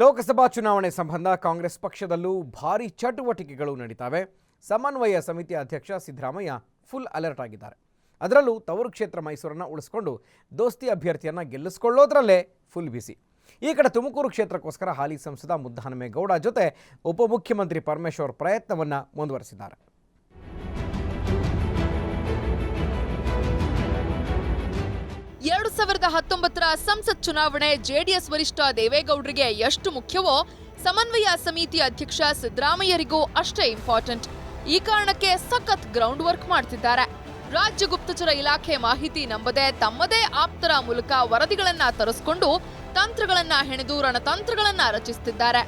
ಲೋಕಸಭಾ ಚುನಾವಣೆ ಸಂಬಂಧ ಕಾಂಗ್ರೆಸ್ ಪಕ್ಷದಲ್ಲೂ ಭಾರಿ ಚಟುವಟಿಕೆಗಳು ನಡೀತಾವೆ. ಸಮನ್ವಯ ಸಮಿತಿ ಅಧ್ಯಕ್ಷ ಸಿದ್ದರಾಮಯ್ಯ ಫುಲ್ ಅಲರ್ಟ್ ಆಗಿದ್ದಾರೆ. ಅದರಲ್ಲೂ ತವರು ಕ್ಷೇತ್ರ ಮೈಸೂರನ್ನು ಉಳಿಸ್ಕೊಂಡು ದೋಸ್ತಿ ಅಭ್ಯರ್ಥಿಯನ್ನು ಗೆಲ್ಲಿಸ್ಕೊಳ್ಳೋದ್ರಲ್ಲೇ ಫುಲ್ ಬಿಸಿ ಈ ಕಡೆ ತುಮಕೂರು ಕ್ಷೇತ್ರಕ್ಕೋಸ್ಕರ ಹಾಲಿ ಸಂಸದ ಮುದ್ದಹನುಮೇಗೌಡ ಜೊತೆ ಉಪಮುಖ್ಯಮಂತ್ರಿ ಪರಮೇಶ್ವರ್ ಪ್ರಯತ್ನವನ್ನು ಮುಂದುವರೆಸಿದ್ದಾರೆ. ಎರಡು ಸಾವಿರದ ಹತ್ತೊಂಬತ್ತರ ಸಂಸತ್ ಚುನಾವಣೆ ಜೆಡಿಎಸ್ ವರಿಷ್ಠ ದೇವೇಗೌಡರಿಗೆ ಎಷ್ಟು ಮುಖ್ಯವೋ ಸಮನ್ವಯ ಸಮಿತಿ ಅಧ್ಯಕ್ಷ ಸಿದ್ದರಾಮಯ್ಯರಿಗೂ ಅಷ್ಟೇ ಇಂಪಾರ್ಟೆಂಟ್. ಈ ಕಾರಣಕ್ಕೆ ಸಖತ್ ಗ್ರೌಂಡ್ ವರ್ಕ್ ಮಾಡ್ತಿದ್ದಾರೆ. ರಾಜ್ಯ ಗುಪ್ತಚರ ಇಲಾಖೆ ಮಾಹಿತಿ ನಂಬದೆ ತಮ್ಮದೇ ಆಪ್ತರ ಮೂಲಕ ವರದಿಗಳನ್ನ ತರಿಸಿಕೊಂಡು ತಂತ್ರಗಳನ್ನ ಹೆಣೆದು ರಣತಂತ್ರಗಳನ್ನ ರಚಿಸುತ್ತಿದ್ದಾರೆ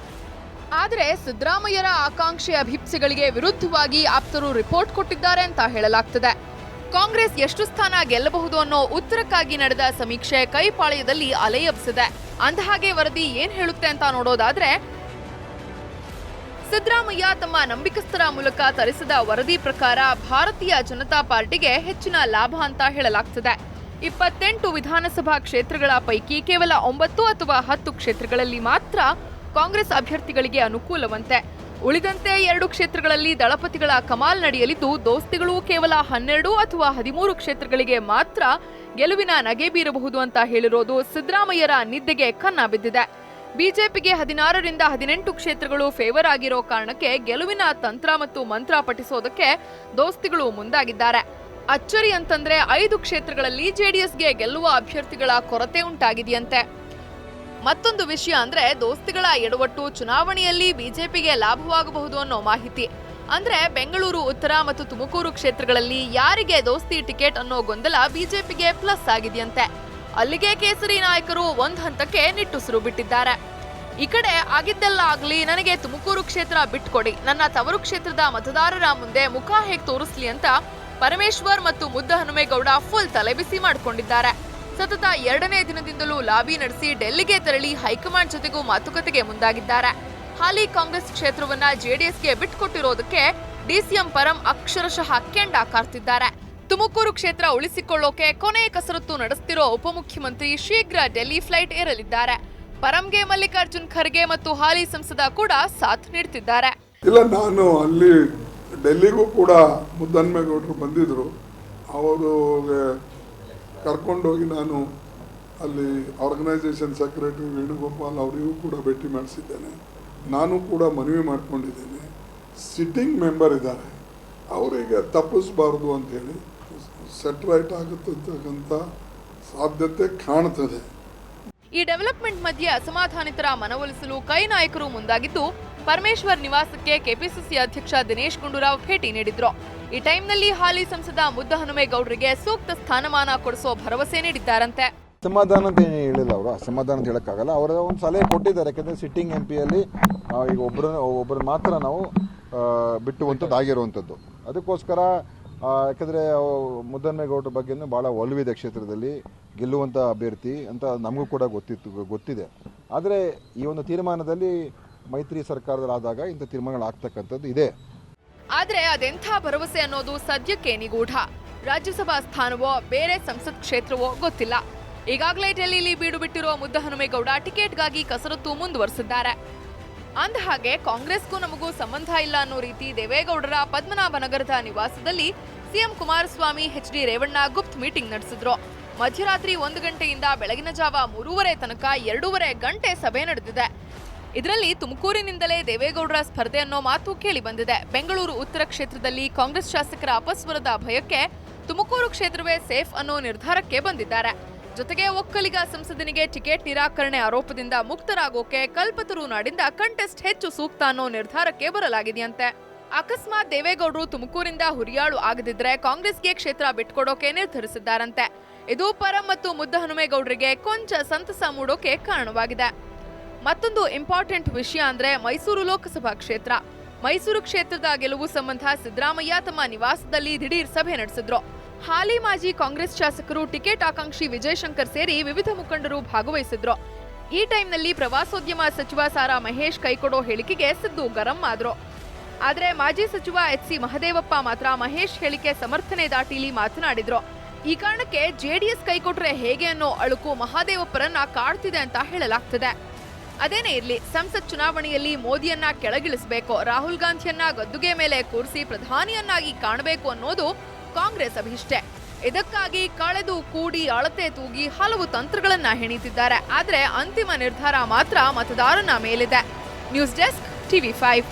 ಆದರೆ ಸಿದ್ದರಾಮಯ್ಯರ ಆಕಾಂಕ್ಷೆ ಅಭಿಪ್ಸೆಗಳಿಗೆ ವಿರುದ್ಧವಾಗಿ ಆಪ್ತರು ರಿಪೋರ್ಟ್ ಕೊಟ್ಟಿದ್ದಾರೆ ಅಂತ ಹೇಳಲಾಗ್ತದೆ. ಕಾಂಗ್ರೆಸ್ ಎಷ್ಟು ಸ್ಥಾನ ಗೆಲ್ಲಬಹುದು ಅನ್ನೋ ಉತ್ತರಕ್ಕಾಗಿ ನಡೆದ ಸಮೀಕ್ಷೆ ಕೈಪಾಳ್ಯದಲ್ಲಿ ಅಲೆಯಬ್ಸಿದೆ ಅಂದಹಾಗೆ ವರದಿ ಏನ್ ಹೇಳುತ್ತೆ ಅಂತ ನೋಡೋದಾದ್ರೆ, ಸಿದ್ದರಾಮಯ್ಯ ತಮ್ಮ ನಂಬಿಕಸ್ಥರ ಮೂಲಕ ತರಿಸಿದ ವರದಿ ಪ್ರಕಾರ ಭಾರತೀಯ ಜನತಾ ಪಾರ್ಟಿಗೆ ಹೆಚ್ಚಿನ ಲಾಭ ಅಂತ ಹೇಳಲಾಗ್ತದೆ. ಇಪ್ಪತ್ತೆಂಟು ವಿಧಾನಸಭಾ ಕ್ಷೇತ್ರಗಳ ಪೈಕಿ ಕೇವಲ ಒಂಬತ್ತು ಅಥವಾ ಹತ್ತು ಕ್ಷೇತ್ರಗಳಲ್ಲಿ ಮಾತ್ರ ಕಾಂಗ್ರೆಸ್ ಅಭ್ಯರ್ಥಿಗಳಿಗೆ ಅನುಕೂಲವಂತೆ. ಉಳಿದಂತೆ ಎರಡು ಕ್ಷೇತ್ರಗಳಲ್ಲಿ ದಳಪತಿಗಳ ಕಮಾಲ್ ನಡೆಯಲಿದ್ದು, ದೋಸ್ತಿಗಳು ಕೇವಲ ಹನ್ನೆರಡು ಅಥವಾ ಹದಿಮೂರು ಕ್ಷೇತ್ರಗಳಿಗೆ ಮಾತ್ರ ಗೆಲುವಿನ ನಗೆ ಬೀರಬಹುದು ಅಂತ ಹೇಳಿರೋದು ಸಿದ್ದರಾಮಯ್ಯರ ನಿದ್ದೆಗೆ ಕನ್ನ ಬಿದ್ದಿದೆ. ಬಿಜೆಪಿಗೆ ಹದಿನಾರರಿಂದ ಹದಿನೆಂಟು ಕ್ಷೇತ್ರಗಳು ಫೇವರ್ ಆಗಿರೋ ಕಾರಣಕ್ಕೆ ಗೆಲುವಿನ ತಂತ್ರ ಮತ್ತು ಮಂತ್ರ ಪಠಿಸೋದಕ್ಕೆ ದೋಸ್ತಿಗಳು ಮುಂದಾಗಿದ್ದಾರೆ. ಅಚ್ಚರಿ ಅಂತಂದ್ರೆ ಐದು ಕ್ಷೇತ್ರಗಳಲ್ಲಿ ಜೆಡಿಎಸ್ಗೆ ಗೆಲ್ಲುವ ಅಭ್ಯರ್ಥಿಗಳ ಕೊರತೆ ಉಂಟಾಗಿದೆಯಂತೆ. ಮತ್ತೊಂದು ವಿಷಯ ಅಂದ್ರೆ ದೋಸ್ತಿಗಳ ಎಡವಟ್ಟು ಚುನಾವಣೆಯಲ್ಲಿ ಬಿಜೆಪಿಗೆ ಲಾಭವಾಗಬಹುದು ಅನ್ನೋ ಮಾಹಿತಿ. ಅಂದ್ರೆ ಬೆಂಗಳೂರು, ಉತ್ತರ ಮತ್ತು ತುಮಕೂರು ಕ್ಷೇತ್ರಗಳಲ್ಲಿ ಯಾರಿಗೆ ದೋಸ್ತಿ ಟಿಕೆಟ್ ಅನ್ನೋ ಗೊಂದಲ ಬಿಜೆಪಿಗೆ ಪ್ಲಸ್ ಆಗಿದೆಯಂತೆ. ಅಲ್ಲಿಗೆ ಕೇಸರಿ ನಾಯಕರು ಒಂದ್ ಹಂತಕ್ಕೆ ನಿಟ್ಟುಸಿರು ಬಿಟ್ಟಿದ್ದಾರೆ. ಈ ಕಡೆ ಆಗಿದ್ದೆಲ್ಲ ಆಗ್ಲಿ, ನನಗೆ ತುಮಕೂರು ಕ್ಷೇತ್ರ ಬಿಟ್ಕೊಡಿ, ನನ್ನ ತವರು ಕ್ಷೇತ್ರದ ಮತದಾರರ ಮುಂದೆ ಮುಖ ಹೇಗೆ ತೋರಿಸ್ಲಿ ಅಂತ ಪರಮೇಶ್ವರ್ ಮತ್ತು ಮುದ್ದ ಹನುಮೇಗೌಡ ಫುಲ್ ತಲೆಬಿಸಿ ಮಾಡ್ಕೊಂಡಿದ್ದಾರೆ. ಸತತ ಎರಡನೇ ದಿನದಿಂದಲೂ ಲಾಬಿ ನಡೆಸಿ ಡೆಲ್ಲಿಗೆ ತೆರಳಿ ಹೈಕಮಾಂಡ್ ಜೊತೆಗೂ ಮಾತುಕತೆಗೆ ಮುಂದಾಗಿದ್ದಾರೆ. ಹಾಲಿ ಕಾಂಗ್ರೆಸ್ ಕ್ಷೇತ್ರವನ್ನ ಜೆಡಿಎಸ್ಗೆ ಬಿಟ್ಕೊಟ್ಟಿರೋದಕ್ಕೆ ಡಿಸಿಎಂ ಪರಂ ಅಕ್ಷರಶಃ ಕೆಂಡ ಕಾರ್ತಿದ್ದಾರೆ. ತುಮಕೂರು ಕ್ಷೇತ್ರ ಉಳಿಸಿಕೊಳ್ಳೋಕೆ ಕೊನೆ ಕಸರತ್ತು ನಡೆಸ್ತಿರೋ ಉಪಮುಖ್ಯಮಂತ್ರಿ ಶೀಘ್ರ ಡೆಲ್ಲಿ ಫ್ಲೈಟ್ ಏರಲಿದ್ದಾರೆ. ಪರಂಗೆ ಮಲ್ಲಿಕಾರ್ಜುನ್ ಖರ್ಗೆ ಮತ್ತು ಹಾಲಿ ಸಂಸದ ಕೂಡ ಸಾಥ್ ನೀಡ್ತಿದ್ದಾರೆ. ಇಲ್ಲ, ನಾನು ಅಲ್ಲಿ ಡೆಲ್ಲಿಗೂ ಕೂಡ ಮುದ್ದನ್ಮೇಗೌಡರು ಬಂದಿದ್ರು. ಅವರು ಕರ್ಕೊಂಡೋಗಿ ನಾನು ಅಲ್ಲಿ ಆರ್ಗನೈಸೇಷನ್ ಸೆಕ್ರೆಟರಿ ವೇಣುಗೋಪಾಲ್ ಅವರಿಗೂ ಕೂಡ ಭೇಟಿ ಮಾಡಿಸಿದ್ದೇನೆ. ನಾನು ಕೂಡ ಮನವಿ ಮಾಡ್ಕೊಂಡಿದ್ದೇನೆ. ಸಿಟ್ಟಿಂಗ್ ಮೆಂಬರ್ ಇದ್ದಾರೆ. ಅವರಿಗೆ ತಪ್ಪಿಸ್ಬಾರ್ದು ಅಂಥೇಳಿ ಸೆಟ್ರೈಟ್ ಆಗುತ್ತಂತಕ್ಕಂಥ ಸಾಧ್ಯತೆ ಕಾಣ್ತದೆ. ಈ ಡೆವಲಪ್ಮೆಂಟ್ ಮಧ್ಯೆ ಅಸಮಾಧಾನಿತರ ಮನವೊಲಿಸಲು ಕೈ ನಾಯಕರು ಮುಂದಾಗಿದ್ದು ಪರಮೇಶ್ವರ್ ನಿವಾಸಕ್ಕೆ ಕೆಪಿಸಿಸಿ ಅಧ್ಯಕ್ಷ ದಿನೇಶ್ ಗುಂಡೂರಾವ್ ಭೇಟಿ ನೀಡಿದ್ರು. ಈ ಟೈಮ್ನಲ್ಲಿ ಹಾಲಿ ಸಂಸದ ಮುದ್ದ ಹನುಮೇಗೌಡರಿಗೆ ಸೂಕ್ತ ಸ್ಥಾನಮಾನ ಕೊಡಿಸೋ ಭರವಸೆ ನೀಡಿದ್ದಾರಂತೆ. ಸಮಾಧಾನ ಅಂತ ಏನು ಹೇಳಿಲ್ಲ ಅವರು. ಅಸಮಾಧಾನ ಅಂತ ಹೇಳೋಕ್ಕಾಗಲ್ಲ. ಅವರ ಒಂದು ಸಲಹೆ ಕೊಟ್ಟಿದ್ದಾರೆ. ಯಾಕಂದರೆ ಸಿಟ್ಟಿಂಗ್ ಎಂ ಪಿಯಲ್ಲಿ ಈಗ ಒಬ್ಬರ ಒಬ್ಬರು ಮಾತ್ರ ನಾವು ಬಿಟ್ಟುವಂಥದ್ದಾಗಿರುವಂಥದ್ದು ಅದಕ್ಕೋಸ್ಕರ ಯಾಕಂದರೆ ಮುದ್ದನ್ಮೇಗೌಡರ ಬಗ್ಗೆನೂ ಭಾಳ ಒಲವಿದೆ ಕ್ಷೇತ್ರದಲ್ಲಿ. ಗೆಲ್ಲುವಂಥ ಅಭ್ಯರ್ಥಿ ಅಂತ ನಮಗೂ ಕೂಡ ಗೊತ್ತಿತ್ತು, ಗೊತ್ತಿದೆ. ಆದರೆ ಈ ಒಂದು ತೀರ್ಮಾನದಲ್ಲಿ ಮೈತ್ರಿ ಸರ್ಕಾರದಲ್ಲಾದಾಗ ಇಂಥ ತೀರ್ಮಾನಗಳಾಗ್ತಕ್ಕಂಥದ್ದು ಇದೆ. ಆದರೆ ಅದೆಂಥ ಭರವಸೆ ಅನ್ನೋದು ಸದ್ಯಕ್ಕೆ ನಿಗೂಢ. ರಾಜ್ಯಸಭಾ ಸ್ಥಾನವೋ, ಬೇರೆ ಸಂಸತ್ ಕ್ಷೇತ್ರವೋ ಗೊತ್ತಿಲ್ಲ. ಈಗಾಗಲೇ ಡೆಲ್ಲಿಲಿ ಬೀಡು ಬಿಟ್ಟಿರುವ ಮುದ್ದಹನುಮೇಗೌಡ ಟಿಕೆಟ್ಗಾಗಿ ಕಸರತ್ತು ಮುಂದುವರೆಸಿದ್ದಾರೆ. ಅಂದಹಾಗೆ ಕಾಂಗ್ರೆಸ್ಗೂ ನಮಗೂ ಸಂಬಂಧ ಇಲ್ಲ ಅನ್ನೋ ರೀತಿ ದೇವೇಗೌಡರ ಪದ್ಮನಾಭನಗರದ ನಿವಾಸದಲ್ಲಿ CM Kumaraswamy H D Revanna ಗುಪ್ತ್ meeting ನಡೆಸಿದ್ರು. ಮಧ್ಯರಾತ್ರಿ ಒಂದು ಗಂಟೆಯಿಂದ ಬೆಳಗಿನ ಜಾವ ಮೂರೂವರೆ ತನಕ ಎರಡೂವರೆ ಗಂಟೆ ಸಭೆ ನಡೆದಿದೆ. ಇದರಲ್ಲಿ ತುಮಕೂರಿನಿಂದಲೇ ದೇವೇಗೌಡರ ಸ್ಪರ್ಧೆ ಅನ್ನೋ ಮಾತು ಕೇಳಿ ಬಂದಿದೆ. ಬೆಂಗಳೂರು ಉತ್ತರ ಕ್ಷೇತ್ರದಲ್ಲಿ ಕಾಂಗ್ರೆಸ್ ಶಾಸಕರ ಅಪಸ್ವರದ ಭಯಕ್ಕೆ ತುಮಕೂರು ಕ್ಷೇತ್ರವೇ ಸೇಫ್ ಅನ್ನೋ ನಿರ್ಧಾರಕ್ಕೆ ಬಂದಿದ್ದಾರೆ. ಜೊತೆಗೆ ಒಕ್ಕಲಿಗ ಸಂಸದನಿಗೆ ಟಿಕೆಟ್ ನಿರಾಕರಣೆ ಆರೋಪದಿಂದ ಮುಕ್ತರಾಗೋಕೆ ಕಲ್ಪತರು ನಾಡಿಂದ ಕಂಟೆಸ್ಟ್ ಹೆಚ್ಚು ಸೂಕ್ತ ಅನ್ನೋ ನಿರ್ಧಾರಕ್ಕೆ ಬರಲಾಗಿದೆಯಂತೆ. ಅಕಸ್ಮಾತ್ ದೇವೇಗೌಡರು ತುಮಕೂರಿಂದ ಹುರಿಯಾಳು ಆಗದಿದ್ರೆ ಕಾಂಗ್ರೆಸ್ಗೆ ಕ್ಷೇತ್ರ ಬಿಟ್ಕೊಡೋಕೆ ನಿರ್ಧರಿಸಿದ್ದಾರಂತೆ. ಇದು ಪರಂ ಮತ್ತು ಮುದ್ದ ಹನುಮೇಗೌಡರಿಗೆ ಕೊಂಚ ಸಂತಸ ಮೂಡೋಕೆ ಕಾರಣವಾಗಿದೆ. ಮತ್ತೊಂದು ಇಂಪಾರ್ಟೆಂಟ್ ವಿಷಯ ಅಂದ್ರೆ ಮೈಸೂರು ಲೋಕಸಭಾ ಕ್ಷೇತ್ರ. ಮೈಸೂರು ಕ್ಷೇತ್ರದ ಗೆಲುವು ಸಂಬಂಧ ಸಿದ್ದರಾಮಯ್ಯ ತಮ್ಮ ನಿವಾಸದಲ್ಲಿ ದಿಢೀರ್ ಸಭೆ ನಡೆಸಿದ್ರು. ಹಾಲಿ ಮಾಜಿ ಕಾಂಗ್ರೆಸ್ ಶಾಸಕರು ಟಿಕೆಟ್ ಆಕಾಂಕ್ಷಿ ವಿಜಯಶಂಕರ್ ಸೇರಿ ವಿವಿಧ ಮುಖಂಡರು ಭಾಗವಹಿಸಿದ್ರು. ಈ ಟೈಮ್ನಲ್ಲಿ ಪ್ರವಾಸೋದ್ಯಮ ಸಚಿವ ಸಾರಾ ಮಹೇಶ್ ಕೈಕೊಡೋ ಹೇಳಿಕೆಗೆ ಸಿದ್ದು ಗರಂ ಆದ್ರು. ಆದರೆ ಮಾಜಿ ಸಚಿವ ಎಚ್ ಸಿ ಮಹದೇವಪ್ಪ ಮಾತ್ರ ಮಹೇಶ್ ಹೇಳಿಕೆ ಸಮರ್ಥನೆ ದಾಟಿಲಿ ಮಾತನಾಡಿದ್ರು. ಈ ಕಾರಣಕ್ಕೆ ಜೆಡಿಎಸ್ ಕೈಕೊಟ್ರೆ ಹೇಗೆ ಅನ್ನೋ ಅಳುಕು ಮಹಾದೇವಪ್ಪರನ್ನ ಕಾಡ್ತಿದೆ ಅಂತ ಹೇಳಲಾಗ್ತಿದೆ. ಅದೇನೇ ಇರಲಿ, ಸಂಸತ್ ಚುನಾವಣೆಯಲ್ಲಿ ಮೋದಿಯನ್ನ ಕೆಳಗಿಳಿಸಬೇಕು, ರಾಹುಲ್ ಗಾಂಧಿಯನ್ನ ಗದ್ದುಗೆ ಮೇಲೆ ಕೂರಿಸಿ ಪ್ರಧಾನಿಯನ್ನಾಗಿ ಕಾಣಬೇಕು ಅನ್ನೋದು ಕಾಂಗ್ರೆಸ್ ಅಭಿಷ್ಟೆ. ಇದಕ್ಕಾಗಿ ಕಳೆದು ಕೂಡಿ ಅಳತೆ ತೂಗಿ ಹಲವು ತಂತ್ರಗಳನ್ನ ಹೆಣೀತಿದ್ದಾರೆ. ಆದರೆ ಅಂತಿಮ ನಿರ್ಧಾರ ಮಾತ್ರ ಮತದಾರನ ಮೇಲಿದೆ. News desk TV five.